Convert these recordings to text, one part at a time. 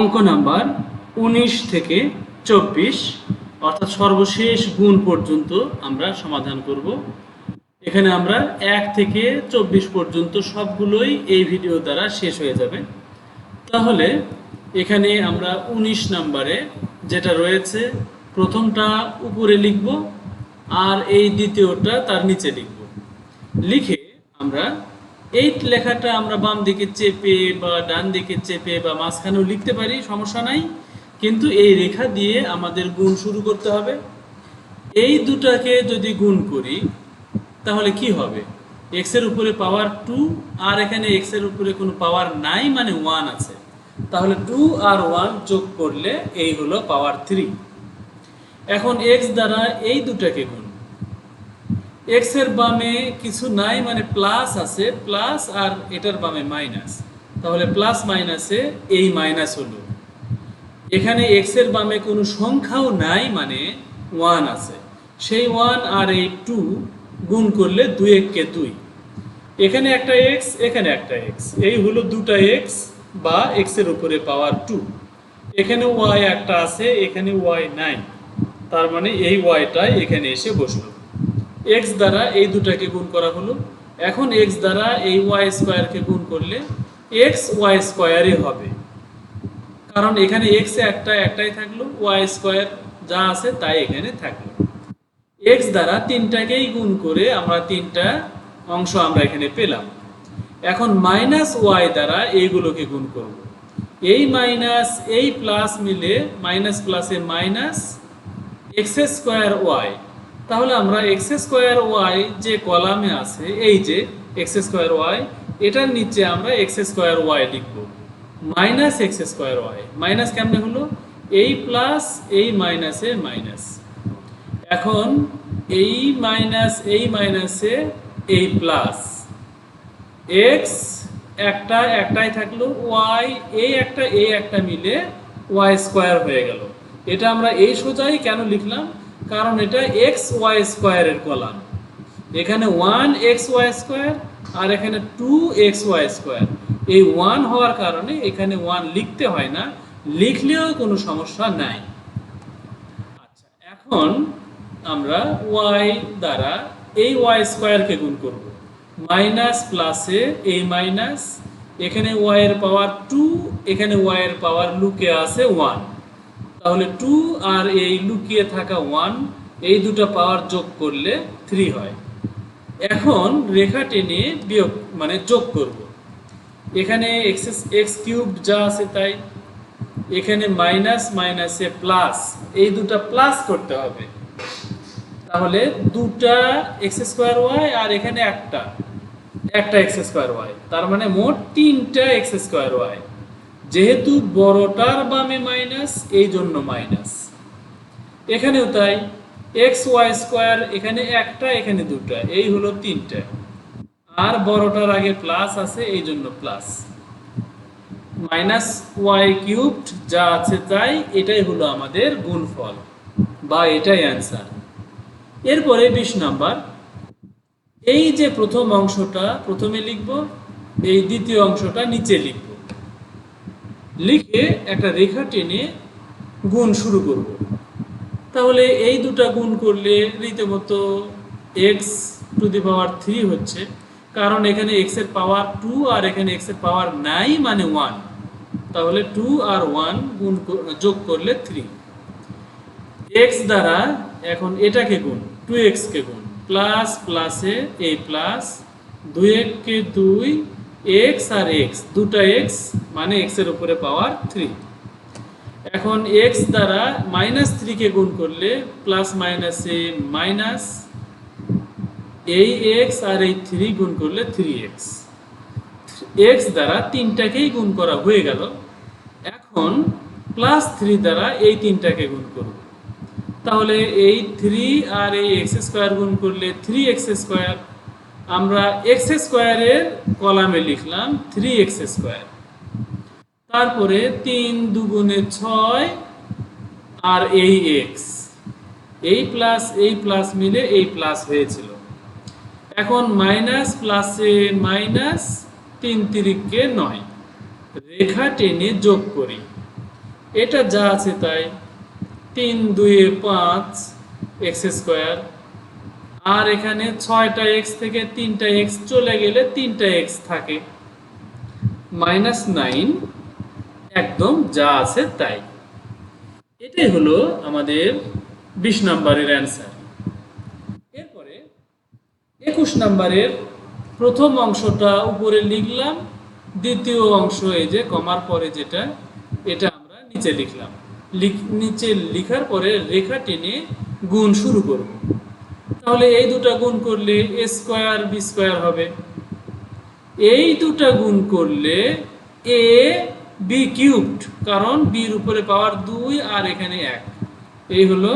অঙ্ক নাম্বার উনিশ থেকে চব্বিশ, অর্থাৎ সর্বশেষ গুণ পর্যন্ত আমরা সমাধান করব। এখানে আমরা এক থেকে চব্বিশ পর্যন্ত সবগুলোই এই ভিডিও দ্বারা শেষ হয়ে যাবে। তাহলে এখানে আমরা উনিশ নাম্বারে যেটা রয়েছে, প্রথমটা উপরে লিখব আর এই দ্বিতীয়টা তার নিচে লিখব। লিখে আমরা এই লেখাটা আমরা বাম দিকে চেপে বা ডান দিকে চেপে বা মাঝখানেও লিখতে পারি, সমস্যা নাই। কিন্তু এই রেখা দিয়ে আমাদের গুণ শুরু করতে হবে। এই দুটাকে যদি গুণ করি, তাহলে কি হবে? এক্সের উপরে পাওয়ার টু আর এখানে এক্সের উপরে কোনো পাওয়ার নাই মানে ওয়ান আছে। তাহলে টু আর ওয়ান যোগ করলে এই হলো পাওয়ার থ্রি এখন এক্স দ্বারা এই দুটাকে গুণ এক্সের বামে কিছু নাই মানে প্লাস আছে প্লাস আর এটার বামে মাইনাস তাহলে প্লাস মাইনাসে এই মাইনাস হলো। এখানে এক্সের বামে কোনো সংখ্যাও নাই মানে ওয়ান আছে। সেই ওয়ান আর এই টু গুণ করলে দুই এককে দুই। এখানে একটা এক্স এখানে একটা এক্স এই হলো দুটা এক্স বা এক্সের উপরে পাওয়ার টু এখানে ওয়াই একটা আছে, এখানে ওয়াই নাই। তার মানে এই ওয়াইটাই এখানে এসে বসল। এক্স দ্বারা এই দুটাকে গুণ করা হলো। এখন এক্স দ্বারা এই ওয়াই স্কোয়ারকে গুণ করলে এক্স ওয়াই স্কোয়ারই হবে। কারণ এখানে এক্স একটা, একটাই থাকল ওয়াই স্কোয়ার যা আছে তাই এখানে থাকল। এক্স দ্বারা তিনটাকেই গুণ করে আমরা তিনটা অংশ আমরা এখানে পেলাম। এখন মাইনাস ওয়াই দ্বারা এইগুলোকে গুণ করব। এই মাইনাস এই প্লাস মিলে মাইনাস প্লাসে মাইনাস এক্স স্কোয়ার ওয়াই তাহলে আমরা এক্স স্কোয়ার ওয়াই যে কলামে আছে, এই যে এক্স স্কোয়ার ওয়াই এটার নিচে আমরা এক্স স্কোয়ার ওয়াই লিখব। Minus X square Y minus কেমনে হলো? এই প্লাস এই মাইনাসে মাইনাস এখন এই মাইনাস এই মাইনাসে এই প্লাস এক্স একটা একটাই থাকল ওয়াই এই একটা এই একটা মিলে ওয়াই স্কোয়ার হয়ে গেল। এটা আমরা এই সোজাই কেন লিখলাম? কারণ এটা এক্স ওয়াই স্কোয়ারের কলাম। এখানে ওয়ান এক্স ওয়াই স্কোয়ার আর এখানে টু এক্স ওয়াই স্কোয়ার এই ওয়ান হওয়ার কারণে এখানে ওয়ান লিখতে হয় না, লিখলেও কোনো সমস্যা নাই। আচ্ছা এখন আমরা ওয়াই দ্বারা এই ওয়াই স্কোয়ারকে গুণ করব। মাইনাস প্লাসে এই মাইনাস এখানে ওয়াই এর পাওয়ার টু এখানে ওয়াই এর পাওয়ার লুকে আছে ওয়ান তাহলে টু আর এই লুকিয়ে থাকা ওয়ান এই দুটো পাওয়ার যোগ করলে থ্রি হয়। এখন রেখা টেনে বিয়োগ মানে যোগ করব। এখানে এক্স এক্স কিউব যা আছে তাই। এখানে মাইনাস মাইনাসে প্লাস এই দুটা প্লাস করতে হবে। তাহলে দুটা এক্স স্কোয়ার ওয়াই আর এখানে একটা একটা এক্স স্কোয়ার ওয়াই তার মানে মোট তিনটা এক্স স্কোয়ার ওয়াই যেহেতু বড়টার বামে মাইনাস, এই জন্য মাইনাস। এখানেও তাই এক্স ওয়াই স্কোয়ার এখানে একটা, এখানে দুটা, এই হলো তিনটা। আর বড়টার আগে প্লাস আছে, এই জন্য প্লাস মাইনাস ওয়াই কিউবড যা আছে তাই, এটাই হলো আমাদের গুণফল, বা এটাই অ্যান্সার এরপরে বিশ নাম্বার, এই যে প্রথম অংশটা, প্রথমে লিখব, এই দ্বিতীয় অংশটা নিচে লিখব। লিখে একটা রেখা টেনে গুণ শুরু করব। তাহলে এই দুটা গুণ করলে রীতিমতো X to the power three হচ্ছে। কারণ এখানে এক্সের পাওয়ার টু আর এখানে এক্সের পাওয়ার নাই মানে ওয়ান তাহলে টু আর ওয়ান গুণ যোগ করলে থ্রি এক্স দ্বারা এখন এটাকে গুণ টু এক্সকে গুণ প্লাস প্লাসে এই প্লাস দুই এককে দুই এক্স আর এক্স দুটা এক্স মানে এক্সের উপরে পাওয়ার থ্রি এখন এক্স দ্বারা মাইনাস থ্রিকে গুণ করলে প্লাস মাইনাসে মাইনাস এই এক্স আর এই থ্রি গুণ করলে থ্রি এক্স এক্স দ্বারা তিনটাকেই গুণ করা হয়ে গেল। এখন প্লাস থ্রি দ্বারা এই তিনটাকে গুণ করব। তাহলে এই থ্রি আর এই এক্স স্কোয়ার গুণ করলে থ্রি এক্স স্কোয়ার আমরা এক্স স্কোয়ারের কলামে লিখলাম থ্রি এক্স স্কোয়ার তারপরে তিন দুগুণে ছয় আর এই এক্স এই প্লাস এই প্লাস মিলে এই প্লাস হয়েছিল। এখন মাইনাস প্লাসে মাইনাস তিন তিরিককে নয়। রেখা টেনে যোগ করি। এটা যা আছে তাই। তিন দুয়ে পাঁচ এক্স স্কোয়ার আর এখানে ছয়টা এক্স থেকে তিনটা এক্স চলে গেলে তিনটা এক্স থাকে। মাইনাস নাইন, একদম যা আছে তাই। এটাই হলো আমাদের বিশ নাম্বারের অ্যান্সার এরপরে একুশ নাম্বারের প্রথম অংশটা উপরে লিখলাম, দ্বিতীয় অংশ এই যে কমার পরে যেটা, এটা আমরা নিচে লিখলাম। লিখ- নিচে লিখার পরে রেখা টেনে গুণ শুরু করব। তাহলে এই দুটা গুণ করলে এ স্কোয়ার বি স্কোয়ার হবে। এই দুটা গুণ করলে এ বি কিউবড কারণ বির উপরে পাওয়ার দুই আর এখানে এক। এই হলো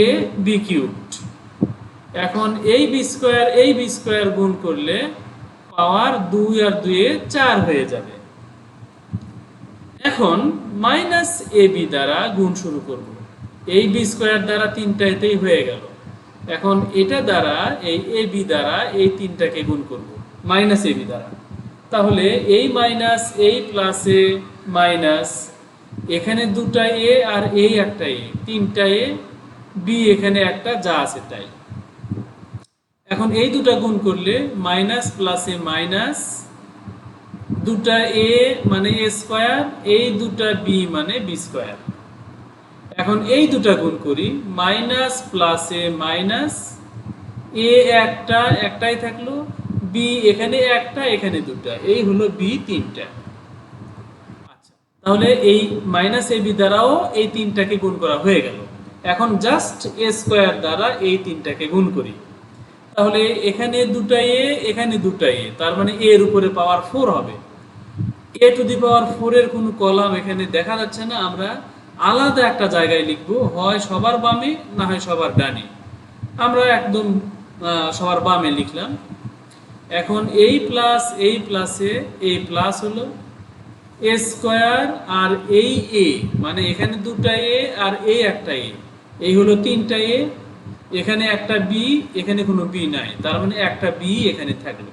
এ বি কিউবড এখন এই বি স্কোয়ার, এই বি স্কোয়ার গুণ করলে পাওয়ার দুই আর দুয়ে চার হয়ে যাবে। এখন মাইনাস এ বি দ্বারা গুণ শুরু করব। এই বি স্কোয়ার দ্বারা তিনটাতেই হয়ে গেল। এখন এটা দ্বারা, এই এ বি দ্বারা এই তিনটাকে গুণ করব। মাইনাস এ বি দ্বারা। তাহলে এই মাইনাস এই প্লাসে মাইনাস এখানে দুটা এ আর এই একটা এ তিনটা এ বি এখানে একটা যা আছে তাই। এখন এই দুটা গুণ করলে মাইনাস প্লাসে মাইনাস দুটা এ মানে এ স্কোয়ার এই দুটা বি মানে বি স্কোয়ার এখন এই দুটা গুণ করি minus plus A minus A একটা, একটাই থাকল বি এখানে একটা, এখানে দুটা। এই হলো বি তিনটা। আচ্ছা তাহলে এই মাইনাস এ বি দ্বারাও এই তিনটাকে গুণ করা হয়ে গেল। এখন জাস্ট এ স্কোয়ার দ্বারা এই তিনটাকে গুণ করি। তাহলে এখানে দুটা এ এখানে দুটা এ তার মানে এর উপরে পাওয়ার ফোর হবে। এ টু দি পাওয়ার ফোর এর কোনো কলাম এখানে দেখা যাচ্ছে না, আমরা আলাদা একটা জায়গায় লিখব, হয় সবার বামে না হয় সবার ডানে। আমরা একদম সবার বামে লিখলাম। এখন এই প্লাস এই প্লাসে এই প্লাস হলো এ স্কোয়ার আর এই এ মানে এখানে দুটা এ আর এই একটা এ এই হলো তিনটা এ এখানে একটা বি এখানে কোনো বি নাই। তার মানে একটা বি এখানে থাকল।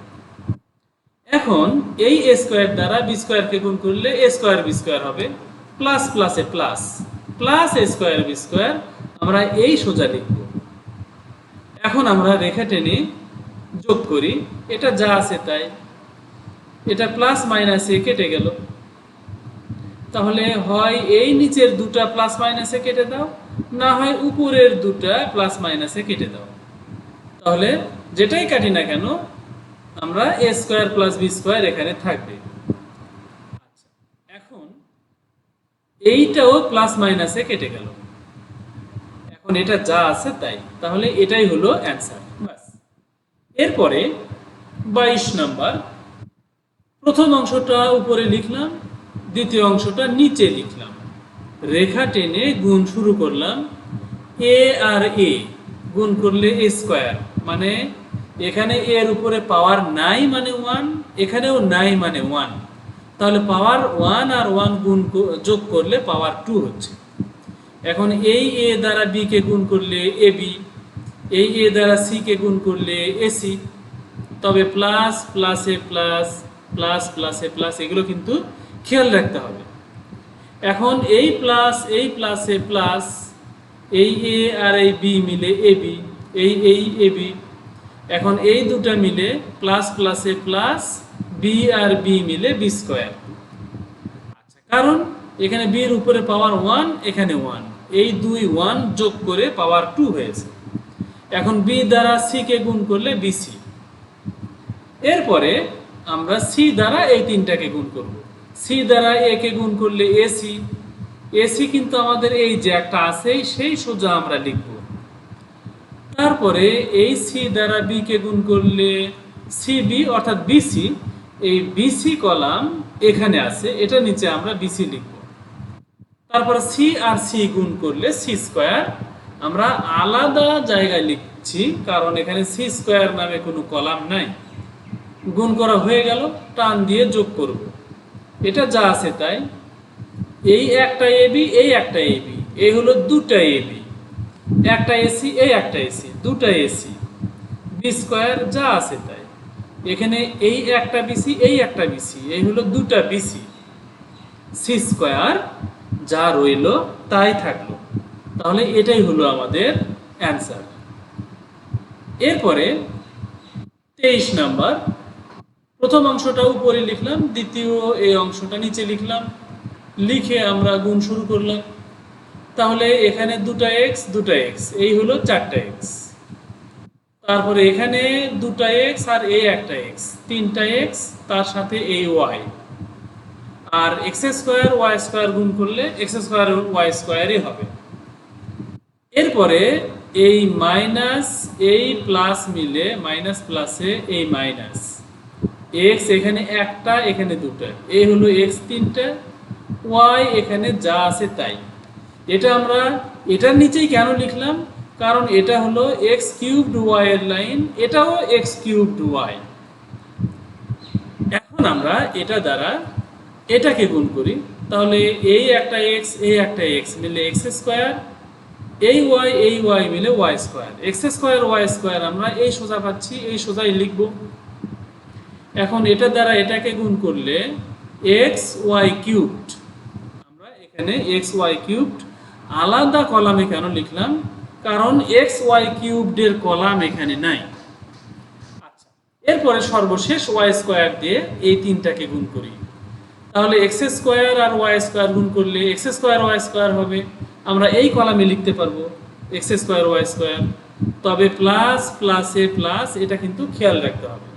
এখন এই এ স্কোয়ার দ্বারা বি স্কোয়ারকে গুণ করলে এ স্কোয়ার বি স্কোয়ার হবে। প্লাস প্লাসে plus plus A square B square আমরা এই সোজা লিখব। এখন আমরা রেখা টেনে যোগ করি। এটা যা আছে তাই। এটা প্লাস মাইনাসে কেটে গেল। তাহলে হয় এই নিচের দুটা প্লাস মাইনাসে কেটে দাও, না হয় উপরের দুটা প্লাস মাইনাসে কেটে দাও। তাহলে যেটাই কাটি না কেন, আমরা A square plus B square এখানে থাকবে আচ্ছা এখন এইটাও প্লাস মাইনাসে কেটে গেল। এখন এটা যা আছে তাই। তাহলে এটাই হলো অ্যান্সার ব্যাস। এরপরে বাইশ নাম্বার। প্রথম অংশটা উপরে লিখলাম, দ্বিতীয় অংশটা নিচে লিখলাম। রেখা টেনে গুণ শুরু করলাম এ আর এ গুণ করলে এ স্কোয়ার মানে এখানে এর উপরে পাওয়ার নাই মানে ওয়ান এখানেও নাই মানে ওয়ান তাহলে পাওয়ার ওয়ান আর ওয়ান গুণ যোগ করলে পাওয়ার টু হচ্ছে। এখন এই এ দ্বারা বি কে গুণ করলে এ বি এই এ দ্বারা সি কে গুণ করলে এসি তবে প্লাস প্লাসে প্লাস প্লাস প্লাসে প্লাস এগুলো কিন্তু খেয়াল রাখতে হবে। এখন এই প্লাস এই প্লাসে প্লাস এই এ আর এই বি মিলে এ বি এই এই এ বি এখন এই দুটা মিলে প্লাস প্লাসে প্লাস বি আর বি মিলে বি স্কোয়ার আচ্ছা কারণ এখানে বির উপরে পাওয়ার ওয়ান এখানে ওয়ান এই দুই ওয়ান যোগ করে পাওয়ার টু হয়েছে। এখন বি দ্বারা সি কে গুণ করলে এরপরে আমরা সি দ্বারা এই তিনটাকে গুণ করব। সি দ্বারা এ কে গুণ করলে এসি এসি কিন্তু আমাদের এই যে একটা আছে সেই সোজা আমরা লিখব। তারপরে এই সি দ্বারা বি কে গুণ করলে সিবি অর্থাৎ বিসি এই বিসি কলাম এখানে আছে, এটা নিচে আমরা বিসি লিখব। তারপরে সি আর সি গুণ করলে সি স্কোয়ার আমরা আলাদা জায়গায় লিখছি, কারণ এখানে সি স্কোয়ার নামে কোনো কলাম নাই। গুণ করা হয়ে গেল, টান দিয়ে যোগ করব। এটা যা আছে তাই। এই একটা এবি এই একটা এবি এই হলো দুটা এবি একটা এসি এই একটা এসি দুটা এসি বি স্কোয়ার যা আছে তাই। এখানে এই একটা বিসি এই একটা বিসি এই হলো দুটা বিসি সি স্কোয়ার যা রইল, তাই থাকল। তাহলে এটাই হলো আমাদের অ্যান্সার এরপরে তেইশ নাম্বার, প্রথম অংশটা উপরে লিখলাম, দ্বিতীয় এই অংশটা নিচে লিখলাম। লিখে আমরা গুণ শুরু করলাম। তাহলে এখানে দুটা এক্স দুটা এক্স এই হলো চারটা এক্স তারপরে এখানে দুটা এক্স আর এই একটা এক্স তিনটা এক্স তার সাথে এই ওয়াই আর এক্স স্কোয়ার ওয়াই স্কোয়ার গুণ করলে এক্স স্কোয়ার ওয়াই স্কোয়ারই হবে। এরপরে এই মাইনাস এই প্লাস মিলে মাইনাস প্লাসে এই মাইনাস এক্স এখানে একটা, এখানে দুটা। এই হলো এক্স তিনটা ওয়াই এখানে যা আছে তাই। এটা আমরা, এটার নিচেই কেন লিখলাম? কারণ এটা হলো এক্স কিউবড ওয়াই এর লাইন এটাও এক্স কিউবড ওয়াই এখন আমরা এটা দ্বারা এটাকে গুণ করি। তাহলে এই একটা এক্স এই একটা এক্স মিলে এক্স স্কোয়ার এই ওয়াই এই ওয়াই মিলে Y square X square Y square আমরা এই সোজা পাচ্ছি, এই সোজাই লিখব। এখন এটা দ্বারা এটাকে গুণ করলে এক্স ওয়াই কিউবড আমরা এখানে এক্স ওয়াই কিউবড আলাদা কলামে কেন লিখলাম? কারণ এক্স ওয়াই কিউবডের কলাম এখানে নাই। আচ্ছা এরপরে সর্বশেষ ওয়াই স্কোয়ার দিয়ে এই তিনটাকে গুণ করি। তাহলে এক্স স্কোয়ার আর ওয়াই স্কোয়ার গুণ করলে এক্স স্কোয়ার ওয়াই স্কোয়ার হবে। আমরা এই কলামে লিখতে পারব এক্স স্কোয়ার ওয়াই স্কোয়ার তবে প্লাস প্লাসে প্লাস এটা কিন্তু খেয়াল রাখতে হবে।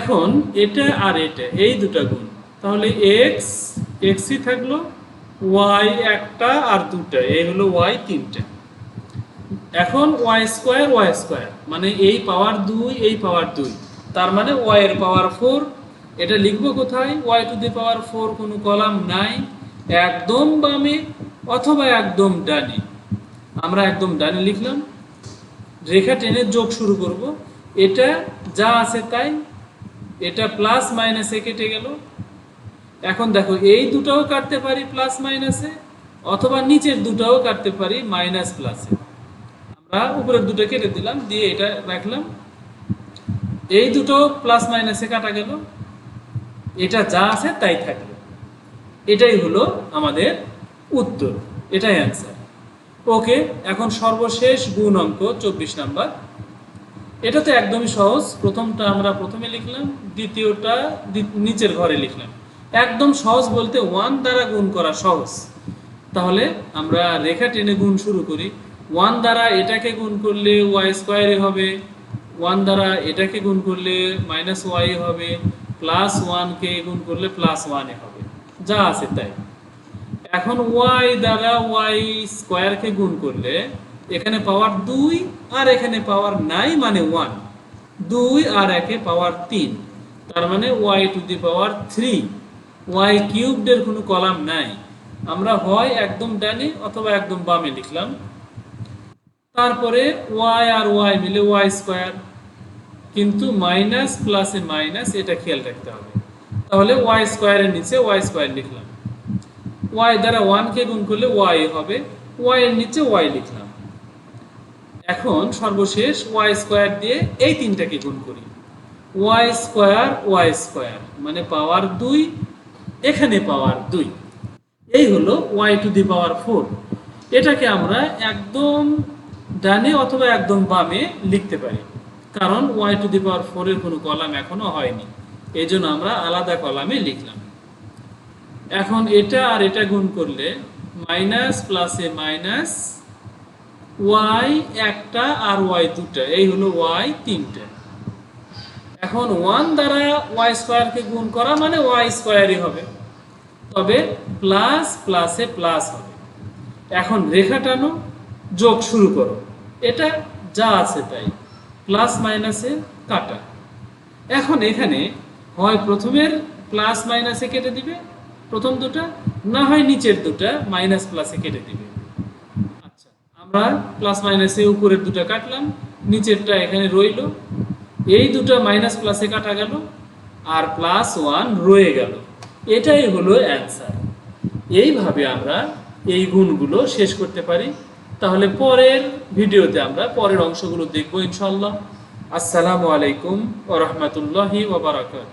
এখন এটা আর এটা, এই দুটা গুণ। তাহলে এক্স এক্সই থাকল ওয়াই একটা আর দুটা, এই হলো ওয়াই তিনটা। এখন ওয়াই স্কোয়ার ওয়াই স্কোয়ার মানে এই পাওয়ার দুই, এই পাওয়ার দুই। তার মানে ওয়াই এর পাওয়ার ফোর এটা লিখব কোথায়? Y to the power four কোনো কলাম নাই, একদম বামে অথবা একদম ডানে। আমরা একদম ডানে লিখলাম। রেখা টেনে যোগ শুরু করব। এটা যা আছে তাই, এটা প্লাস মাইনাসে কেটে গেল। এখন দেখো, এই দুটাও কাটতে পারি প্লাস মাইনাসে অথবা নিচের দুটাও কাটতে পারি মাইনাস প্লাসে আমরা উপরের দুটো কেটে দিলাম, দিয়ে এটা রাখলাম। এই দুটো প্লাস মাইনাসে কাটা গেল। এটা যা আছে তাই থাকল। এটাই হলো আমাদের উত্তর, এটাই অ্যান্সার ওকে এখন সর্বশেষ গুণ অঙ্ক, চব্বিশ নাম্বার। এটা তো একদমই সহজ। প্রথমটা আমরা প্রথমে লিখলাম, দ্বিতীয়টা নিচের ঘরে লিখলাম। একদম সহজ বলতে ওয়ান দ্বারা গুণ করা সহজ। তাহলে আমরা রেখা টেনে গুণ শুরু করি। ওয়ান দ্বারা এটাকে গুণ করলে ওয়াই স্কোয়ারে হবে, ওয়ান দ্বারা এটাকে গুণ করলে মাইনাস ওয়াই হবে, প্লাস ওয়ানকে গুণ করলে প্লাস ওয়ানে হবে। যা আছে তাই। এখন ওয়াই দ্বারা ওয়াই স্কোয়ারকে গুণ করলে এখানে পাওয়ার দুই আর এখানে পাওয়ার নাই মানে ওয়ান। দুই আর একে পাওয়ার তিন, তার মানে Y to the power three. Y কিউবডের কোনো কলাম নাই। আমরা হয় একদম ডানে অথবা একদম বামে লিখলাম। তারপরে ওয়াই আর ওয়াই মিলে ওয়াই স্কোয়ার কিন্তু মাইনাস প্লাসে মাইনাস এটা খেয়াল রাখতে হবে। তাহলে ওয়াই স্কোয়ারের নিচে ওয়াই স্কোয়ার লিখলাম। ওয়াই দ্বারা ওয়ানকে গুণ করলে ওয়াই হবে ওয়াই এর নিচে ওয়াই লিখলাম। এখন সর্বশেষ ওয়াই স্কোয়ার দিয়ে এই তিনটাকে গুণ করি। ওয়াই স্কোয়ার ওয়াই স্কোয়ার মানে পাওয়ার দুই, এখানে পাওয়ার দুই। এই হলো Y to the power four এটাকে আমরা একদম ডানে অথবা একদম বামে লিখতে পারি। কারণ ওয়াই টু দি পাওয়ার ফোরের কোনো কলাম এখনও হয়নি। এই জন্য আমরা আলাদা কলামে লিখলাম। এখন এটা আর এটা গুণ করলে মাইনাস প্লাসে মাইনাস ওয়াই একটা আর ওয়াই দুটা। এই হলো ওয়াই তিনটা। এখন ওয়ান দ্বারা ওয়াই স্কোয়ারকে গুণ করা মানে ওয়াই স্কোয়ারই হবে। তবে প্লাস প্লাসে প্লাস হবে। এখন রেখা টানো, যোগ শুরু করো। এটা যা আছে তাই প্লাস মাইনাসে কাটা। এখন এখানে হয় প্রথমের প্লাস মাইনাসে কেটে দিবে, প্রথম দুটা, না হয় নিচের দুটা মাইনাস প্লাসে কেটে দিবে। আচ্ছা আমরা প্লাস মাইনাসে উপরের দুটা কাটলাম, নিচেরটা এখানে রইল, এই দুটো মাইনাস প্লাসে কাটা গেল, আর প্লাস ওয়ান রয়ে গেল। এটাই হলো অ্যান্সার এইভাবে আমরা এই গুণগুলো শেষ করতে পারি। তাহলে পরের ভিডিওতে আমরা পরের অংশগুলো দেখব ইনশাল্লাহ আসসালামু আলাইকুম ও রহমতুল্লাহি ওবরাকাত